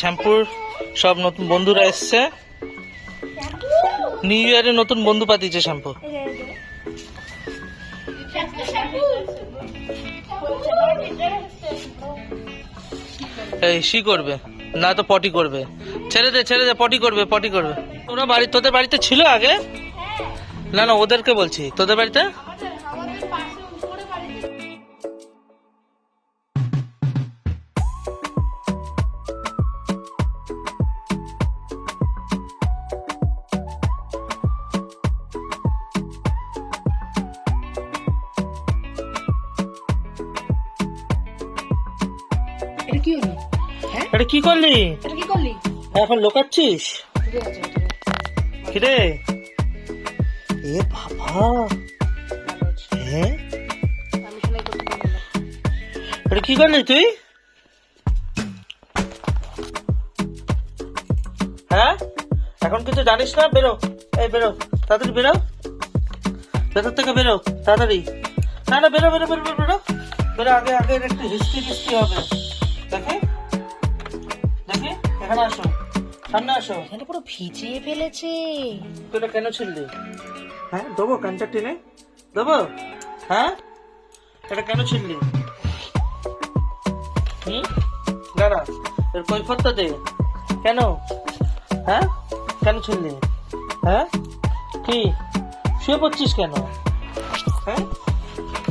শ্যাম্পুর সব নতুন বন্ধুরা এসছে। নিউ ইয়ারে নতুন বন্ধু পাতিছে শ্যাম্পু। এই, সি করবে, না তো পটি করবে। ছেড়ে দে ছেড়ে দে, পটি করবে পটি করবে। তোরা বাড়ি, তোদের বাড়িতে ছিল আগে? না না, ওদেরকে বলছি, তোদের বাড়িতে? কি হলো? হ্যাঁ? এটা কি করলি? এটা কি করলি? এখন লোকাচ্ছিস? কিরে? এ বাবা। হ্যাঁ? এটা কি করলি তুই? হ্যাঁ? এখন কিছু জানিস না? বেরো। এই বেরো। তাড়াতাড়ি বেরো। ভেতর থেকে বেরো। তাড়াতাড়ি। না না বেরো বেরো বেরো বেরো বেরো। বেরো আগে আগে একটু হিস্ট্রি হিস্ট্রি হবে। দেখে? দেখে? এখানে আসো। সামনে আসো। এটা পুরো ভিজিয়ে ফেলেছে। তুই এটা কেন ছিললি হ্যাঁ দেবো কানটা টেনে। দেবো? হ্যাঁ? এটা কেন ছিললি হুম? দাঁড়া এর কৈফতটা দে। কেন? হ্যাঁ? কেন ছিললি হ্যাঁ? কি? শুয়ে পড়ছিস কেন? হ্যাঁ?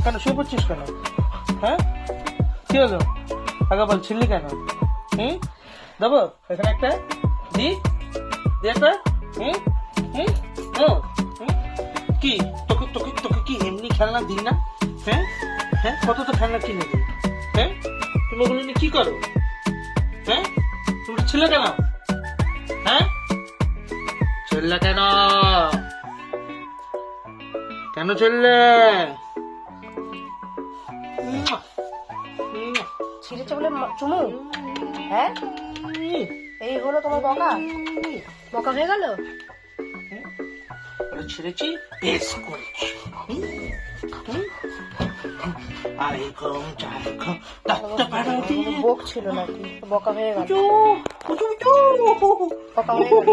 কেন শুয়ে পড়ছিস কেন? হ্যাঁ? কি হলো? আগে বল ছিললি কেন? হুম? দেবো এখানে একটা দি দি একটা হুম হুম হুম? কি তোকে তোকে তোকে কি এমনি খেলনা দিই না? হ্যাঁ? হ্যাঁ? কত তো খেলনা কিনে দিই? হ্যাঁ? তুমি ওগুলো নিয়ে কি করো? হ্যাঁ? তুমি ছিল কেন? হ্যাঁ? চললে কেন? কেন মুয়া, ছিঁড়েছে বলে চুমু? হ্যাঁ? এই হলো তোমার বকা? বকা হয়ে গেল? ছেড়েছি বেশ করেছি। বোক ছিল নাকি? বকা হয়ে গেল। বকা হয়ে গেল।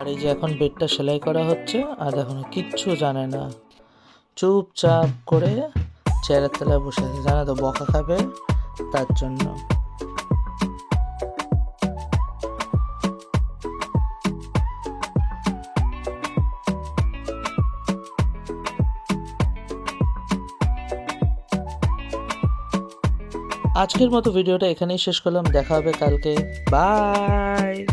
আর এই যে এখন বেডটা সেলাই করা হচ্ছে আর এখন কিচ্ছু জানে না। চুপচাপ করে চেয়ারের তলায় বসে আছে। জানা তো, বকা খাবে তার জন্য। আজকের মতো ভিডিওটা এখানেই শেষ করলাম। দেখা হবে কালকে। বাই!